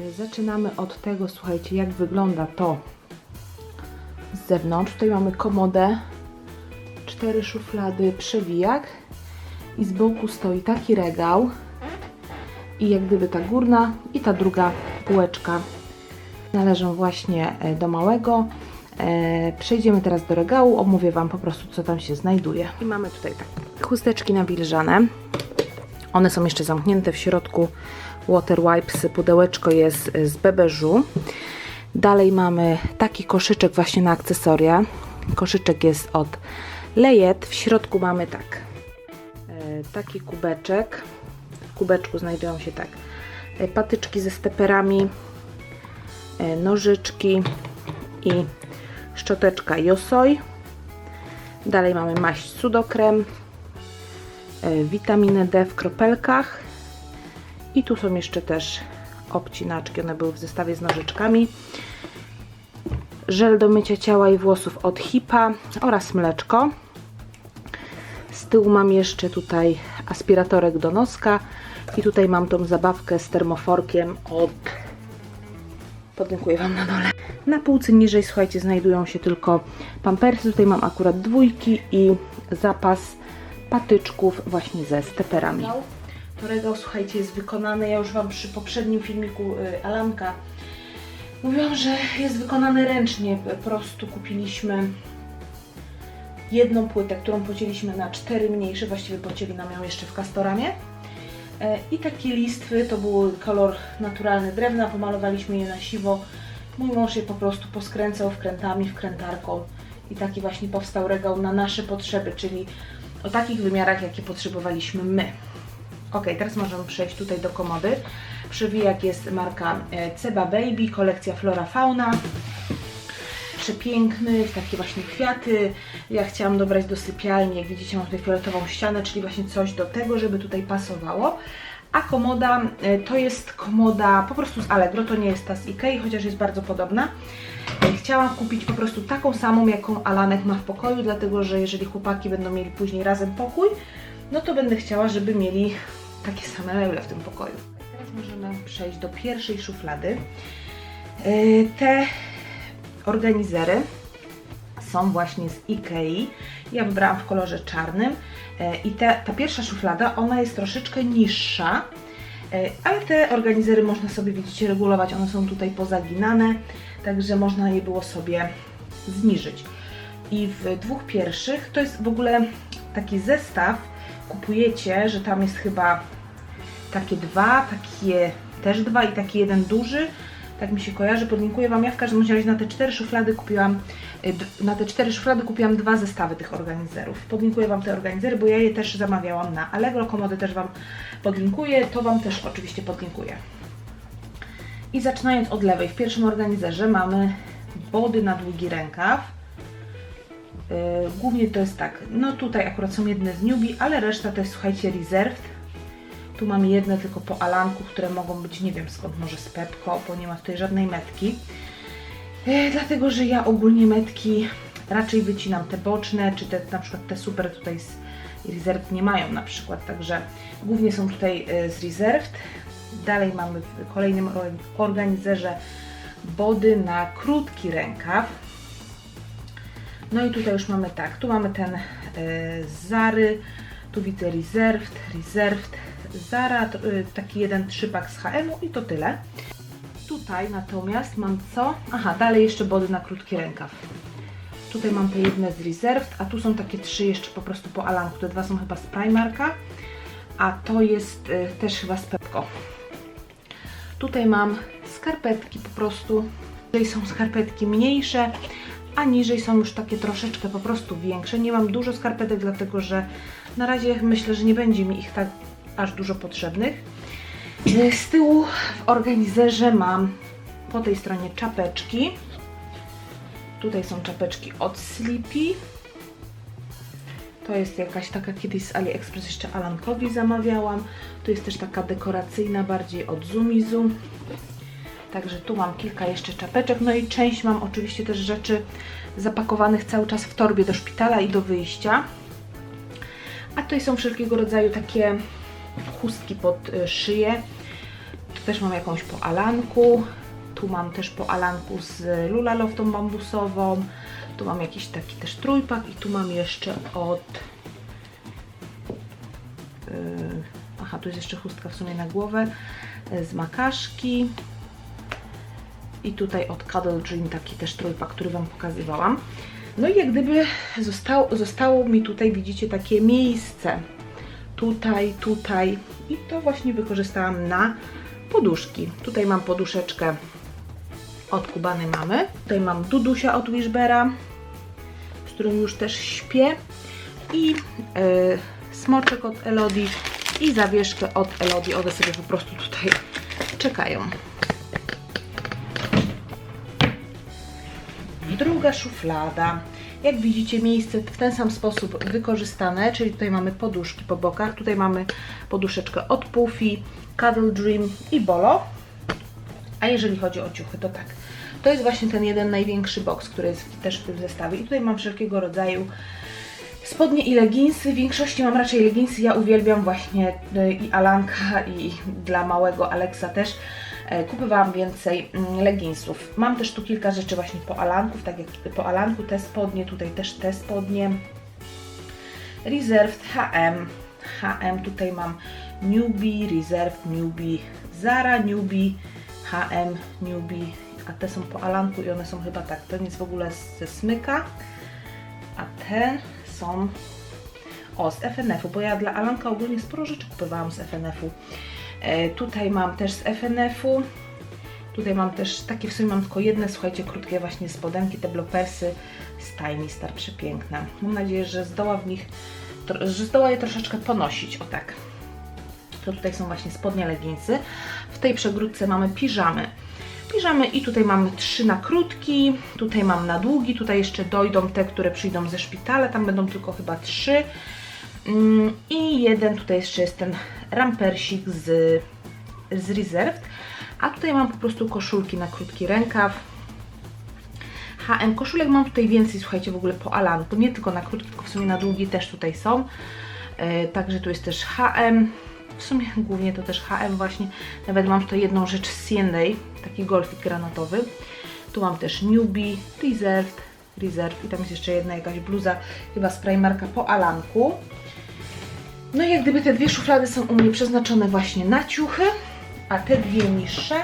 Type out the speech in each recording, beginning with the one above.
Y, Zaczynamy od tego, słuchajcie, jak wygląda to z zewnątrz. Tutaj mamy komodę, cztery szuflady, przewijak i z boku stoi taki regał i jak gdyby ta górna i ta druga półeczka należą właśnie e, do małego. E, Przejdziemy teraz do regału, omówię Wam po prostu co tam się znajduje. I mamy tutaj tak, chusteczki nawilżane. One są jeszcze zamknięte w środku water wipes, pudełeczko jest z bebeżu. Dalej mamy taki koszyczek właśnie na akcesoria. Koszyczek jest od Lejet. W środku mamy tak, e, taki kubeczek. W kubeczku znajdują się tak e, patyczki ze steperami, e, nożyczki i szczoteczka Josoi. Dalej mamy maść sudokrem, witaminę D w kropelkach i tu są jeszcze też obcinaczki, one były w zestawie z nożyczkami. Żel do mycia ciała i włosów od Hipa oraz mleczko. Z tyłu mam jeszcze tutaj aspiratorek do noska i tutaj mam tą zabawkę z termoforkiem od Podlinkuję Wam na dole. Na półce niżej, słuchajcie, znajdują się tylko pampersy. Tutaj mam akurat dwójki i zapas patyczków właśnie ze steperami. Regał, słuchajcie, jest wykonany. Ja już Wam przy poprzednim filmiku y, Alanka mówiłam, że jest wykonany ręcznie. Po prostu kupiliśmy jedną płytę, którą pocięliśmy na cztery mniejsze. Właściwie pocięli nam ją jeszcze w Castoramie. E, I takie listwy, to był kolor naturalny drewna, pomalowaliśmy je na siwo. Mój mąż je po prostu poskręcał wkrętami, wkrętarką i taki właśnie powstał regał na nasze potrzeby, czyli o takich wymiarach, jakie potrzebowaliśmy my. Ok, teraz możemy przejść tutaj do komody. Przewijak jest marka e, Ceba Baby, kolekcja Flora Fauna. Przepiękny, takie właśnie kwiaty. Ja chciałam dobrać do sypialni, jak widzicie mam tutaj fioletową ścianę, czyli właśnie coś do tego, żeby tutaj pasowało. A komoda e, to jest komoda po prostu z Allegro, to nie jest ta z Ikei, chociaż jest bardzo podobna. E, Chciałam kupić po prostu taką samą, jaką Alanek ma w pokoju, dlatego że jeżeli chłopaki będą mieli później razem pokój, no to będę chciała, żeby mieli takie same meble w tym pokoju. Teraz możemy przejść do pierwszej szuflady. E, Te organizery są właśnie z Ikei. Ja wybrałam w kolorze czarnym e, i te, ta pierwsza szuflada, ona jest troszeczkę niższa, e, ale te organizery można sobie, widzicie, regulować. One są tutaj pozaginane, także można je było sobie zniżyć. I w dwóch pierwszych to jest w ogóle taki zestaw, kupujecie, że tam jest chyba takie dwa, takie też dwa i taki jeden duży. Tak mi się kojarzy, podlinkuję Wam. Ja w każdym razie na te cztery szuflady kupiłam, y, na te cztery szuflady kupiłam dwa zestawy tych organizerów. Podlinkuję Wam te organizery, bo ja je też zamawiałam na Allegro. Komody też Wam podlinkuję, to Wam też oczywiście podlinkuję. I zaczynając od lewej, w pierwszym organizerze mamy body na długi rękaw. Yy, Głównie to jest tak, no tutaj akurat są jedne z newbie, ale reszta to jest, słuchajcie, reserved. Tu mamy jedne tylko po Alanku, które mogą być, nie wiem skąd, może z Pepko, bo nie ma tutaj żadnej metki. E, dlatego, że ja ogólnie metki raczej wycinam te boczne, czy te na przykład te super tutaj z Reserved nie mają na przykład, także głównie są tutaj e, z Reserved. Dalej mamy w kolejnym or- organizerze body na krótki rękaw. No i tutaj już mamy tak, tu mamy ten e, Zary, tu widzę Reserved, Reserved, Zara, e, taki jeden trzypak z HM-u i to tyle. Tutaj natomiast mam co? Aha, dalej jeszcze body na krótki rękaw. Tutaj mam te jedne z Reserved, a tu są takie trzy jeszcze po prostu po Alanku. Te dwa są chyba z Primarka, a to jest e, też chyba z Pepko. Tutaj mam skarpetki po prostu. Tutaj są skarpetki mniejsze, a niżej są już takie troszeczkę po prostu większe. Nie mam dużo skarpetek, dlatego że na razie myślę, że nie będzie mi ich tak aż dużo potrzebnych. Y, Z tyłu w organizerze mam po tej stronie czapeczki. Tutaj są czapeczki od Sleepy. To jest jakaś taka kiedyś z AliExpress jeszcze Alankowi zamawiałam. Tu jest też taka dekoracyjna bardziej od Zumizu. Także tu mam kilka jeszcze czapeczek, no i część mam oczywiście też rzeczy zapakowanych cały czas w torbie do szpitala i do wyjścia. A tutaj są wszelkiego rodzaju takie chustki pod y, szyję. też mam jakąś po Alanku. Tu mam też po Alanku z tą bambusową. Tu mam jakiś taki też trójpak i tu mam jeszcze od... Yy, aha, tu jest jeszcze chustka w sumie na głowę yy, z makaszki. I tutaj od Cuddle Dream taki też trójpak, który Wam pokazywałam. No i jak gdyby zostało, zostało mi tutaj, widzicie, takie miejsce. Tutaj, tutaj. I to właśnie wykorzystałam na poduszki. Tutaj mam poduszeczkę od Kubany mamy. Tutaj mam Dudusia od Wishbera, z którym już też śpię. I yy, smoczek od Elodie i zawieszkę od Elodie. One sobie po prostu tutaj czekają. Druga szuflada. Jak widzicie, miejsce w ten sam sposób wykorzystane, czyli tutaj mamy poduszki po bokach, tutaj mamy poduszeczkę od Puffy, Cuddle Dream i Bolo. A jeżeli chodzi o ciuchy, to tak. To jest właśnie ten jeden największy box, który jest też w tym zestawie. I tutaj mam wszelkiego rodzaju spodnie i leginsy. W większości mam raczej leginsy. Ja uwielbiam właśnie y, i Alanka i dla małego Alexa też e, kupowałam więcej mm, leginsów. Mam też tu kilka rzeczy właśnie po Alanków, tak jak po Alanku te spodnie, tutaj też te spodnie. Reserved HM. HM tutaj mam Newbie, Reserved Newbie, Zara Newbie, HM Newbie, a te są po Alanku i one są chyba tak, ten jest w ogóle ze smyka, a te są o, z FNF-u, bo ja dla Alanka ogólnie sporo rzeczy kupowałam z FNF-u. E, tutaj mam też z FNF-u. Tutaj mam też, takie w sumie mam tylko jedne, słuchajcie, krótkie właśnie spodenki, te blopersy z Tiny Star, przepiękne. Mam nadzieję, że zdoła w nich, że zdoła je troszeczkę ponosić, o tak. To tutaj są właśnie spodnie, leginsy. W tej przegródce mamy piżamy. Piżamy i tutaj mamy trzy na krótki, tutaj mam na długi, tutaj jeszcze dojdą te, które przyjdą ze szpitala, tam będą tylko chyba trzy. Mm, I jeden, tutaj jeszcze jest ten rampersik z, z Reserved. A tutaj mam po prostu koszulki na krótki rękaw. HM koszulek mam tutaj więcej, słuchajcie, w ogóle po Alanku. Nie tylko na krótki, tylko w sumie na długi też tutaj są. Yy, także tu jest też HM. W sumie głównie to też HM właśnie. Nawet mam tutaj jedną rzecz z CNA, taki golfik granatowy. Tu mam też Newbie, Reserved, Reserve i tam jest jeszcze jedna jakaś bluza, chyba z Primarka po Alanku. No i jak gdyby te dwie szuflady są u mnie przeznaczone właśnie na ciuchy, a te dwie niższe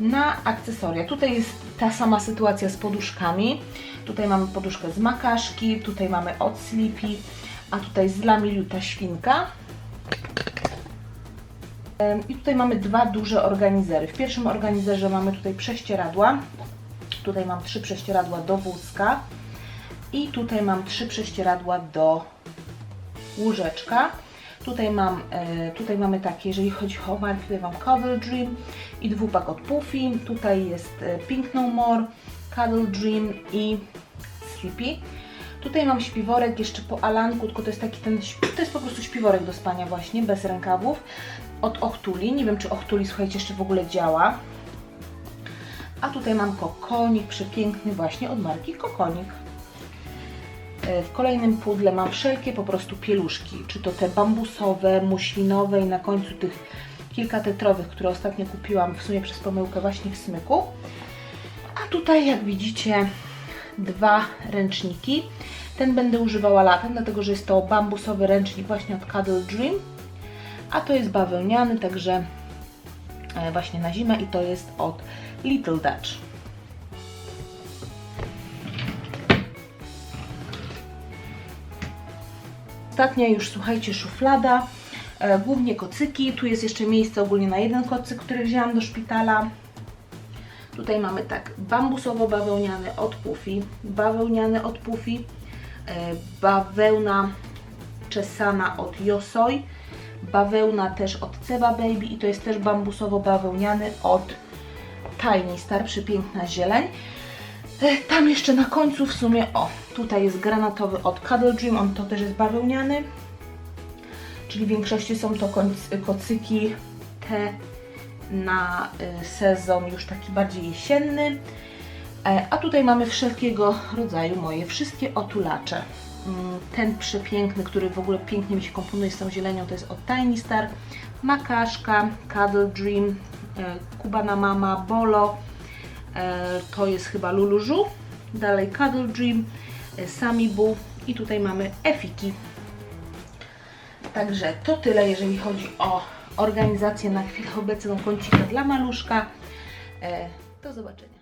na akcesoria. Tutaj jest ta sama sytuacja z poduszkami. Tutaj mamy poduszkę z makaszki, tutaj mamy od Sleepy, a tutaj z Lamilu ta świnka. I tutaj mamy dwa duże organizery. W pierwszym organizerze mamy tutaj prześcieradła. Tutaj mam trzy prześcieradła do wózka. I tutaj mam trzy prześcieradła do łóżeczka. Tutaj, mam, e, tutaj mamy takie, jeżeli chodzi o marki, tutaj mam Cover Dream i dwupak od Puffy. Tutaj jest e, Pink No More, Cuddle Dream i Sleepy. Tutaj mam śpiworek jeszcze po Alanku, tylko to jest taki ten, to jest po prostu śpiworek do spania właśnie, bez rękawów. Od Ochtuli, nie wiem czy Ochtuli, słuchajcie, jeszcze w ogóle działa. A tutaj mam kokonik przepiękny właśnie od marki Kokonik. E, W kolejnym pudle mam wszelkie po prostu pieluszki, czy to te bambusowe, muślinowe i na końcu tych kilka tetrowych, które ostatnio kupiłam w sumie przez pomyłkę właśnie w smyku. A tutaj jak widzicie dwa ręczniki. Ten będę używała latem, dlatego że jest to bambusowy ręcznik właśnie od Cuddle Dream. A to jest bawełniany, także e, właśnie na zimę i to jest od Little Dutch. Ostatnia już, słuchajcie, szuflada, e, głównie kocyki. Tu jest jeszcze miejsce ogólnie na jeden kocyk, który wzięłam do szpitala. Tutaj mamy tak bambusowo-bawełniany od Puffy, bawełniany od Puffy, e, bawełna czesana od Yosoi, bawełna też od Ceba Baby i to jest też bambusowo-bawełniany od Tiny Star, przepiękna zieleń. E, Tam jeszcze na końcu w sumie, o, tutaj jest granatowy od Cuddle Dream, on to też jest bawełniany, czyli w większości są to kocyki te na y, sezon już taki bardziej jesienny. E, A tutaj mamy wszelkiego rodzaju moje wszystkie otulacze. Mm, Ten przepiękny, który w ogóle pięknie mi się komponuje z tą zielenią, to jest od Tiny Star. Makaszka, Cuddle Dream, e, Kubana Mama, Bolo, to jest chyba Lulużu, dalej Cuddle Dream, e, Sami Boo i tutaj mamy Efiki. Także to tyle, jeżeli chodzi o organizację na chwilę obecną kącika dla maluszka. E, Do zobaczenia.